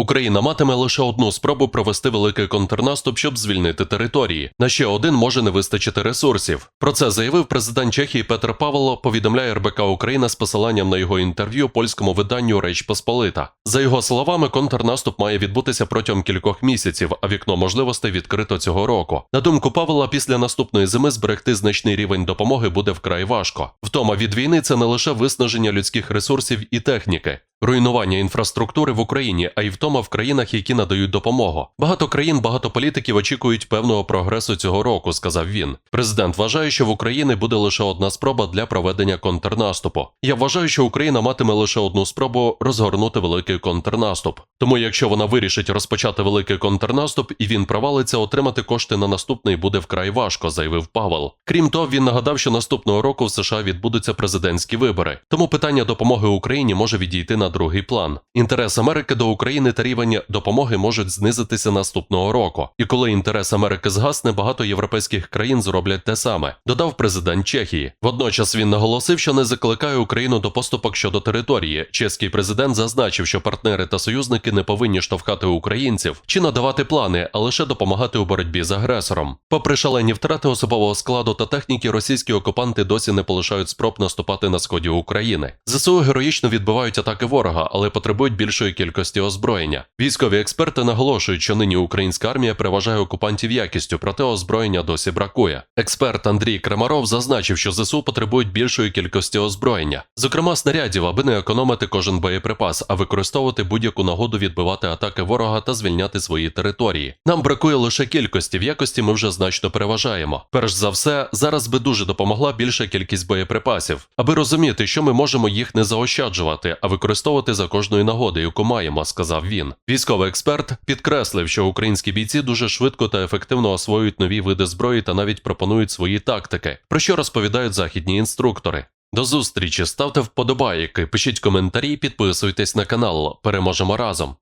Україна матиме лише одну спробу провести великий контрнаступ, щоб звільнити території. На ще один може не вистачити ресурсів. Про це заявив президент Чехії Петр Павло. Повідомляє РБК Україна з посиланням на його інтерв'ю польському виданню Реч Посполита. За його словами, контрнаступ має відбутися протягом кількох місяців, а вікно можливостей відкрито цього року. На думку Павла, після наступної зими зберегти значний рівень допомоги буде вкрай важко. Втома від війни це не лише виснаження людських ресурсів і техніки. Руйнування інфраструктури в Україні, а й втома в країнах, які надають допомогу. Багато країн, багато політиків очікують певного прогресу цього року, сказав він. Президент вважає, що в Україні буде лише одна спроба для проведення контрнаступу. Я вважаю, що Україна матиме лише одну спробу розгорнути великий контрнаступ. Тому, якщо вона вирішить розпочати великий контрнаступ і він провалиться, отримати кошти на наступний буде вкрай важко, заявив Павел. Крім того, він нагадав, що наступного року в США відбудуться президентські вибори. Тому питання допомоги Україні може відійти на другий план. Інтерес Америки до України та рівень допомоги можуть знизитися наступного року. І коли інтерес Америки згасне, багато європейських країн зроблять те саме, додав президент Чехії. Водночас він наголосив, що не закликає Україну до поступок щодо території. Чеський президент зазначив, що партнери та союзники не повинні штовхати українців чи надавати плани, а лише допомагати у боротьбі з агресором. Попри шалені втрати особового складу та техніки, російські окупанти досі не полишають спроб наступати на сході України. ЗСУ героїчно відбивають атаки ворога, але потребують більшої кількості озброєння. Військові експерти наголошують, що нині українська армія переважає окупантів якістю, проте озброєння досі бракує. Експерт Андрій Крамаров зазначив, що ЗСУ потребують більшої кількості озброєння, зокрема снарядів, аби не економити кожен боєприпас, а використовувати будь-яку нагоду відбивати атаки ворога та звільняти свої території. Нам бракує лише кількості, в якості ми вже значно переважаємо. Перш за все, зараз би дуже допомогла більша кількість боєприпасів, аби розуміти, що ми можемо їх не заощаджувати, а використовувати за кожної нагоди, яку маємо, сказав він. Військовий експерт підкреслив, що українські бійці дуже швидко та ефективно освоюють нові види зброї та навіть пропонують свої тактики, про що розповідають західні інструктори. До зустрічі, ставте вподобайки, пишіть коментарі, підписуйтесь на канал. Переможемо разом.